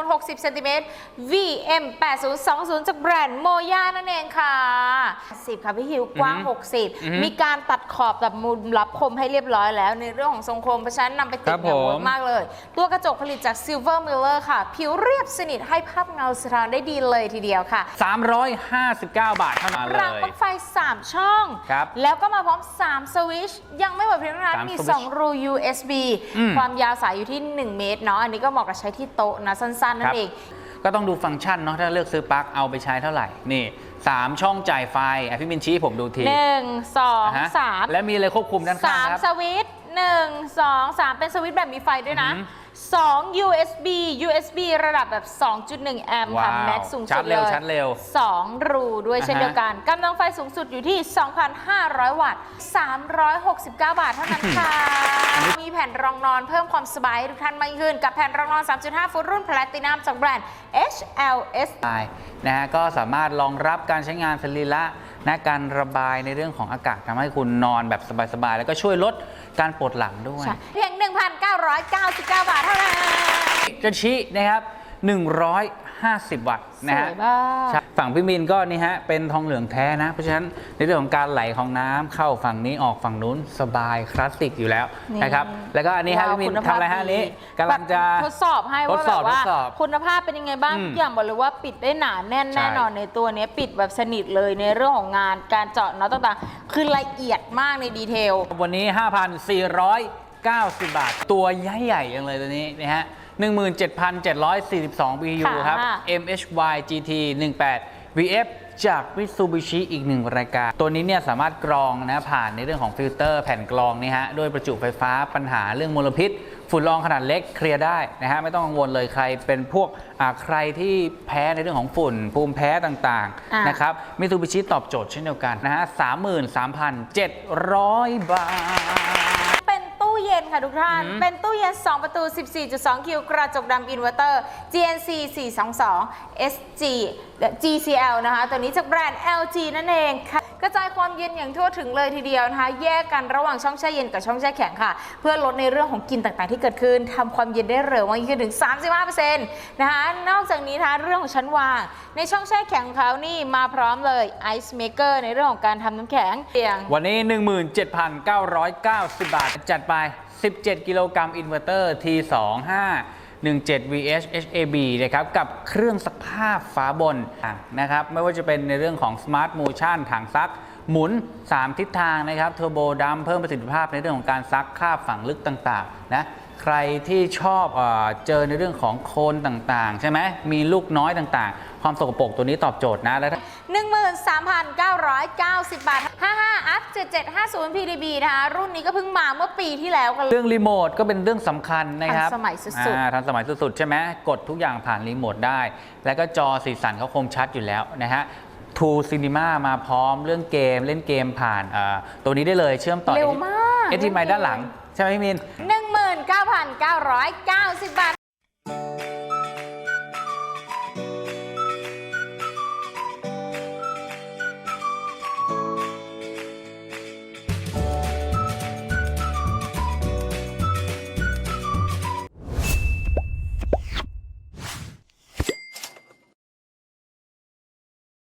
60เซนติเมตร VM 8020 จากแบรนด์โมย่านั่นเองค่ะ 10 ค่ะพี่ฮิวกว้างอือฮึอือฮึ60 มีการตัดขอบแบบมุมรับคมให้เรียบร้อยแล้วในเรื่องของทรงโคมเพราะฉะนั้นนำไปติครัดบเนี่ยผมเวิร์กมากเลย ตัวกระจกผลิตจาก Silver Miller ค่ะ ผิวเรียบสนิทให้ภาพเงาสะท้อนได้ดีเลยทีเดียวค่ะ 359 บาทเท่านั้นเลรางยปลั๊กไฟ 3 ช่อง ครับแล้วก็มาพร้อม 3 สวิตช์ยังไม่หมดเพียงเท่านั้นสามมีสวิตช์2รู USB อืมความยาวสายอยู่ที่ 1 เมตรเนาะอันนี้ก็เหมาะกับใช้ที่โต๊ะนะสั้นๆนั่ครันบเองก็ต้องดูฟังก์ชันเนาะถ้าเลือกซื้อปลั๊กเอาไปใช้เท่าไหร่ นี่3ช่องจ่ายไฟอะพี่มินชี้ให้ผมดูที1 2อะฮะ3และมีอะไรควบคุมด้านข้างครับ3สวิตช์1 2 3เป็นสวิตช์แบบมีไฟด้วยนะอือหือ2 USB USB ระดับแบบ 2.1 แอมป์ค่ะว้าวแม็กสูงชาสุร์ดจเลเร็วยชาร์จเร็ว2รูด้วยเช่นอ่าฮะเดียวกันกำลังไฟสูงสุดอยู่ที่ 2,500 วัตต์ 369 บาทเท่านั้นค่ะมีแผ่นรองนอนเพิ่มความสบายให้ทุกท่านมากยิ่งขึ้น กับแผ่นรองนอน 3.5 ฟุตรุ่นแพลตินัมจากแบรนด์ HLS ได้นะฮะก็สามารถรองรับการใช้งานสรีระนะการระบายในเรื่องของอากาศทำให้คุณนอนแบบสบายๆ แล้วก็ช่วยลดการปวดหลังด้วยใช่เพียง 1,999 บาทเท่านั้นจะชี้นะครับ 150 วัตต์นะฮะสวยมากใช่ฝั่งพี่มินก็นี่ฮะเป็นทองเหลืองแท้นะ เพราะฉะนั้นในเรื่องของการไหลของน้ำเข้าฝั่งนี้ออกฝั่งนู้นสบายคลาสสิกอยู่แล้วนี่นะครับแล้วก็อันนี้ฮะว้าวพี่มินคุณทำอะไรฮะอันนี้ดีกำลังจะ ทดสอบให้ทว่าดแบสอบบว่าทดสอบคุณภาพเป็นยังไงบ้างอืมทุกอย่างบอกเลยว่าปิดได้หนาแน่นใช่แน่นอนในตัวเนี้ยปิดแบบสนิทเลยในเรื่องของงานการเจาะน็อตต่างๆ คือละเอียดมากในดีเทล วันนี้ 5,490 บาท ตัวใหญ่ๆอย่างเลยตัวนี้นะฮะ 17,742 BU ค่ะครับ MHY GT 18 VF จาก Mitsubishi อีกหนึ่งรายการ ตัวนี้เนี่ยสามารถกรองนะผ่านในเรื่องของฟิลเตอร์แผ่นกรองนี่ฮะด้วยประจุไฟฟ้าปัญหาเรื่องมลพิษ ฝุ่นละอองขนาดเล็กเคลียร์ได้นะฮะไม่ต้องกังวลเลยใครเป็นพวกอ่าใครที่แพ้ในเรื่องของฝุ่น ภูมิแพ้ต่างอ่าๆนะครับ Mitsubishi ตอบโจทย์เช่นเดียวกันนะฮะ33,700บาทเป็นตู้เย็ นค่ะทุกท่านอืมเป็นตู้เย็น 2 ประตู 14.2 คิว กระจกดำอินเวอร์เตอร์ GNC 422 SG และ GCL นะคะ ตัวนี้จากแบรนด์ LG นั่นเองค่ะ กระจายความเย็นอย่างทั่วถึงเลยทีเดียวนะคะ แยกกันระหว่างช่องแช่เย็นกับช่องแช่แข็งค่ะ เพื่อลดในเรื่องของกลิ่นต่างๆ ที่เกิดขึ้นทำความเย็นได้เร็วมากขึ้นถึง 35%นะคะนอกจากนี้นะคะเรื่องของชั้นวาง ในช่องแช่แข็งเขานี่มาพร้อมเลย Ice Maker ในเรื่องของการทำน้ำแข็งเพียงวันนี้ 17,990 บาทจัดไป 17 กิโลกรัมอินเวอร์เตอร์ T25 17 VH HAB นะครับกับเครื่องซักผ้าฝาบนนะครับไม่ว่าจะเป็นในเรื่องของ Smart Motion ถังซัก หมุน 3 ทิศทางนะครับเทอร์โบดัมเพิ่มประสิทธิภาพในเรื่องของการซักคราบฝังลึกต่างๆนะใครที่ชอบเอเจอในเรื่องของโคนต่างๆ ใช่ไหมมีลูกน้อยต่างๆ ความสกปรกตัวนี้ตอบโจทย์นะแล้วถ้า13,990 บาท 55 up 7750 PDB นะคะรุ่นนี้ก็เพิ่งมาเมื่อปีที่แล้วกันเลย เรื่องรีโมทก็เป็นเรื่องสำคัญนะครับทันสมัยสุดๆ อ่าทันสมัยสุดๆ ใช่ไหมกดทุกอย่างผ่านรีโมทได้ แล้วก็จอสีสันเขาคมชัดอยู่แล้วนะฮะทูซีนีมามาพร้อมเรื่องเกมเล่นเกมผ่านอ่าตัวนี้ได้เลยเชื่อมต่อเร็วมาก เอทีไมด้านหลัง ใช่ไหมพี่มิน 19,990 บาท